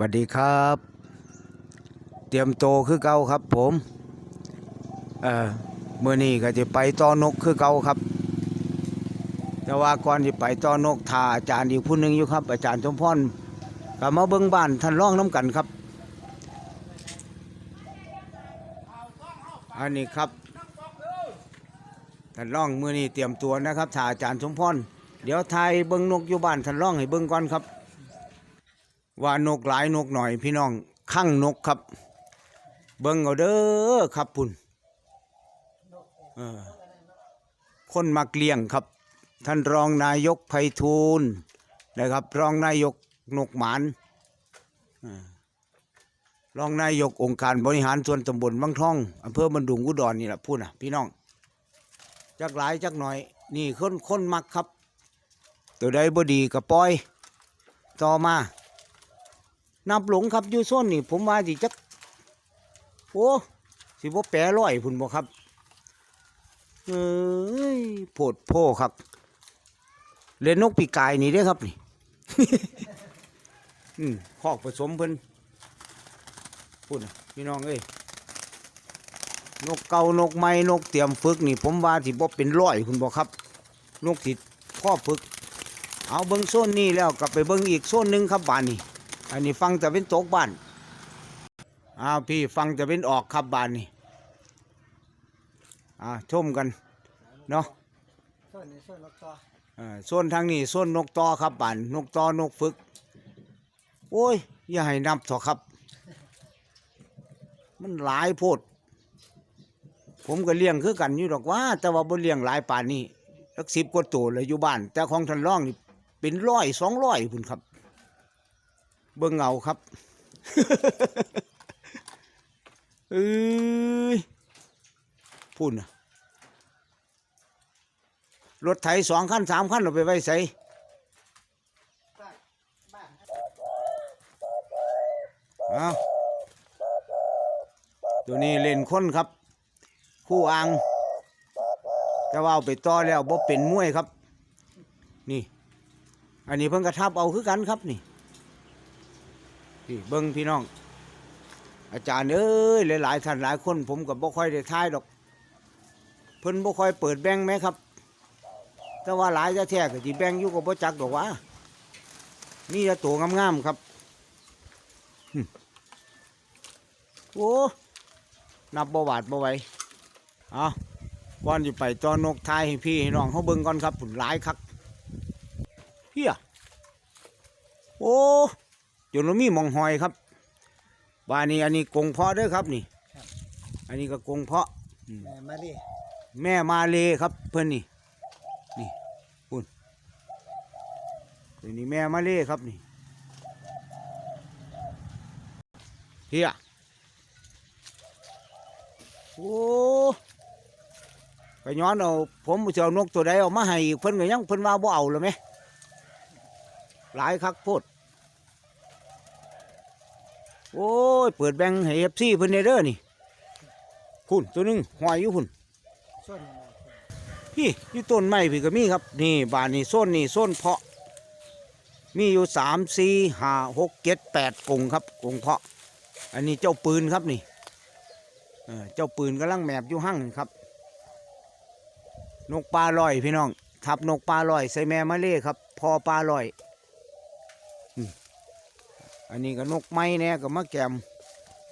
สวัสดีครับ เตรียมโตวคือเก่าครับ ผมเออเมื่อนี้ก็จะไปต่อนกคือเก่าครับ แต่ว่าก่อนที่ไปต่อนกทาอาจารย์อีกผู้หนึ่งอยู่ครับ อาจารย์สมพรก็มาเบิ้งบ้านท่านร้องน้ำกันครับ อันนี้ครับท่านร้องเมื่อนี้เตรียมตัวนะครับถ้าอาจารย์สมพรเดี๋ยวทายเบิ้งนกอยู่บ้านท่านร้องให้เบิ้งก่อนครับ ว่านกหลายนกหน่อยพี่น้องข้างนกครับ เบิ้งเอาเด้อครับพุ่นเออคนมักเลี้ยงครับ ท่านรองนายกไพฑูรย์นะครับ รองนายกนกหมานอรองนายกองค์การบริหารส่วนตำบลบางท่องอำเภอบันดุงอุดรนนี่แหละพูดนะพี่น้องจักหลายจักหน่อย นี่คนคนมักครับ ตัวใดบ่ดีก็ปล่อย ต่อมา นับหลงครับอยู่โซนนี่ผมว่าสิจักโอ้สิบ่แปรร้อยพุ่นบ่ครับเอ้ยโพดโพครับเล่นนกปีกายนี่เด้ครับนี่อืมคอกผสมเพิ่นพูดนพี่น้องเอ้ยนกเกานกใหม่นกเตรียมฝึกนี่ ผมว่าสิบ่เป็นร้อยคุณบ่ครับ นกสิพ่อฝึก เอาเบิ้งโซนนี้แล้วกลับไปเบิ้งอีกโซนหนึ่งครับบ้านนี่ อันนี้ฟังจะเป็นตกบ้านอ้าวพี่ฟังจะเป็นออกครับบ้านนี่อ่าชมกันเนาะส่วนนี้ส่วนนกตัวอ่าส่วนทางนี้ส่วนนกตอครับบ้านนกตอนกฝึก โอ้ย อย่าให้นับเถอะครับ มันหลายโพด ผมก็เลี้ยงคือกันอยู่ดอกว่า แต่ว่าบ่เลี้ยงหลายป่านนี้สักสิบกว่าตัวเลยอยู่บ้าน แต่ของท่านร่องนี่เป็นร้อยสองร้อยพุ่นครับ เบิ่งเงาครับเอ้ยพูดนะรถไถสองคันสามคันเราไปไว้ใส่เอาตัวนี้เล่นคนครับ คู่อ่างแต่ว่าเอาไปต่อแล้วบ่เป็นมวยครับ นี่ อันนี้เพิ่งกระทับเอาคือกันครับนี่ พี่เบิ้งพี่น้อง อาจารย์เอ้ยหลายๆท่านหลายคนผมกับบ่ค่อยได้ทายดอก เพิ่นบ่ค่อยเปิดแบงไหมครับ แต่ว่าหลายจะแท้ก็สิแบงอยู่กับบ่จักดอกว่านี่จะตัวงามๆครับโอ้นับบ่หวาดบ่ไหวเอาก่อนจะไปจอนกทายให้พี่ให้น้องเขาเบิ่งก่อนครับผุนหลายคักเฮียโอ้จ นเรามีหมองหอยครับบ้านนี้อันนี้กรงเพาะเด้อครับนี่อันนี้ก็กรงเพาะแม่มาดิแม่มาเลครับเพื่อนนี่ นี่คุณตัวนี้แม่มาเลครับนี่เฮียโอ้ก็ย้อนเอาผมจะเอานกตัวใดเอามาให้อีกเพิ่นก็ยังเพิ่นว่าบ่เอาเลยไหมหลายคักโพด โอ้ย เปิดแบงค์ให้เอฟซีเพิ่นได้เด้อนี่คุณตัวหนึงหอยอยู่คุณส่วนนี้มาพี่อยู่ต้นไม้พี่ก็มีครับ นี่บ้านนี่โซนนี่โซนเพาะ มีอยู่สามสี่ห้าหกเจ็ดแปดกรงครับกรงเพาะ อันนี้เจ้าปืนครับนี่เออเจ้าปืนกำลังแมบอยู่ห้างนี่ครับ นกปลาลอยพี่น้องทับนกปลาลอยใส่แม่มะเล่ครับ พอปลาลอยอืม อันนี้ก็นกไม้แน่ก็มะแกม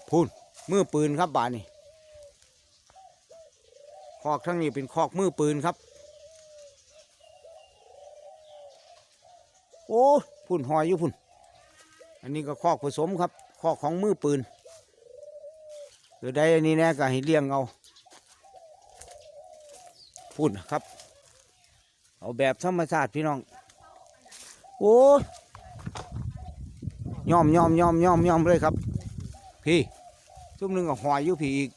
พูนมือปืนครับบ้านนี่คอกทั้งนี้เป็นคอกมือปืนครับ โอ้พุ่นหอยอยู่พุ่น อันนี้ก็คอกผสมครับคอกของมือปืนเดี๋ยวได้อันนี้แน่ก็ให้เลี้ยงเอาพุ่นครับ เอาแบบธรรมชาติพี่น้อง โอ้ ยย่อมย่อมย่อมย่อมย่อมเลยครับ พี่ซุ่มหนึ่งก็หอยอยู่พี่อีก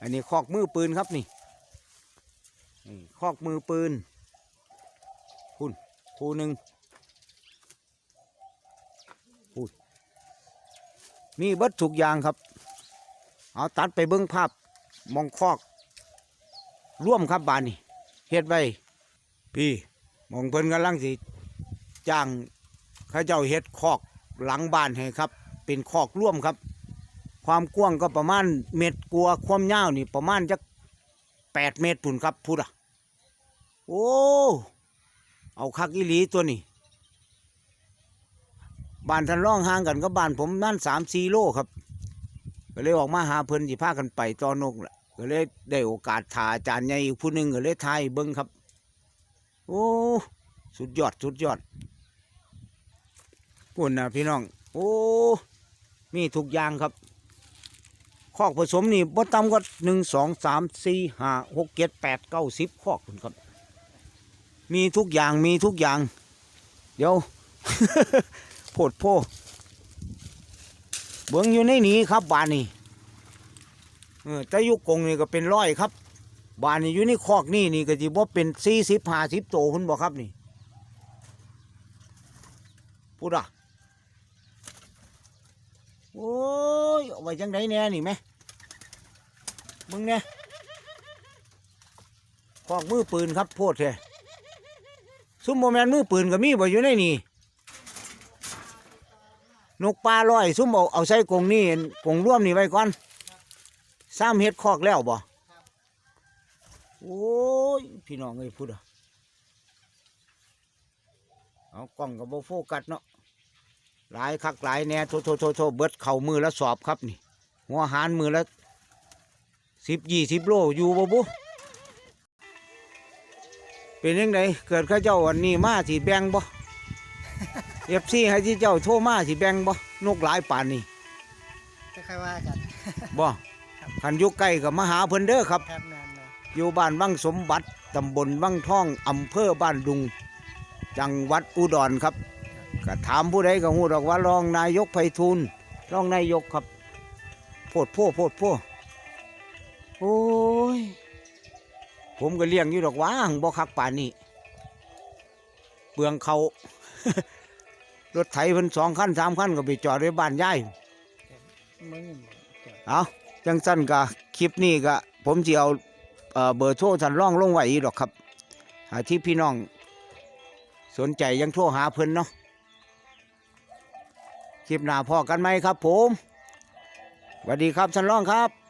อันนี้คอกมือปืนครับนี่นี่คอกมือปืนคุณคู่หนึ่งคุณมีเบัดทุกอย่างครับ เอาตัดไปเบิ้งภาพมองคอก ร่วมครับบานนี่เฮ็ดไว้พี่มองเพิ่นกำลังสิจ้าง เขาเจ้าเฮ็ดคอกหลังบ้านให้ครับ เป็นคอกร่วมครับ ความกว้างก็ประมาณเม็ดกลัวาความยาวนี่ประมาณจักแปดเมตรปุ่นครับพูดอะ โอ้เอาคักอีหลีตัวนี้บ้านทันร่องห่างกันกับบ้านผมนั่นสามสี่โลครับก็เลยออกมาหาเพิ่นสิพากันไปตอนกแหละก็เลยได้โอกาสถ่าอาจารย์ใหญ่อีกผู้หนึ่งก็เลยทายเบิ้งครับ โอ้ สุดยอด สุดยอด ปุ่นนะพี่น้อง โอ้ มีทุกอย่างครับคอกผสมนี่บ่ต่ำกว่าหนึ่งสองสามสี่ห้าหกเจ็ดแปดเก้าสิบคอกพุ่นครับ มีทุกอย่างมีทุกอย่าง เดี๋ยวโพดโพเบิ้งอยู่ในนี้ครับบานนี่เออแต่ยุกงนี่ก็เป็นร้อยครับ บานนี่อยู่ในคอกนี่นี่ก็จีบ่เป็นสี่สิบห้าสิบโตคุณบอกครับนี่พูดอะ โอ้ยเอาไว้จังไดแน่นี่ไหมมึงเนี่ยคอกมือปืนครับโพดเถอะซุ่มโมแมนมือปืนก็มีบ่อยู่ในนี่นกปลาลอย ซุ่มเอาเอาใส่กรงนี่กรงร่วมนี่ไว้ก่อนซ้ำเฮ็ดคอกแล้วบ่โอ้ยพี่น้องเอ้ยพูดอะเอากล้องกับโบโฟกัสเนาะ หลายคักหลายแหน่โทโทโทโทเบิดเข่ามือละสอบครับนี่ หัวหารมือละสิบยี่สิบโลอยู่บ่บุเป็นยังไงเกิดเข้าเจ้าวันนี้มาสิแบ่งบ่เอฟซีให้ที่เจ้าโทรมาสิแบ่งบ่นกหลายป่านนี่คล้ายๆว่ากันบ่คันอยู่ใกล้กับมาหาเพิ่นเด้อครับครับแมนเลยอยู่บ้านวังสมบัติตำบลวังท่องอำเภอบ้านดุง จังหวัดอุดรครับ ก็ถามผู้ใดก็ฮู้ดอกว่ารองนายกไพฑูรย์รองนายกครับโพดโพโพดโพโอ้ยผมก็เลี้ยงอยู่ดอกว่าหังบ่คักป่านนี้เปลืองเขารถไถเพิ่นสองคันสามคันก็ไปจอดไว้บ้านยายเอาจังสั้นกะคลิปนี้ก็ผมจะเอาเบอร์โทรท่านร่องลงไว้อีดอกครับ หาที่พี่น้องสนใจยังโทรหาเพิ่นเนาะ คลิปหน้าพอกันไหมครับผมสวัสดีครับท่านร่องครับ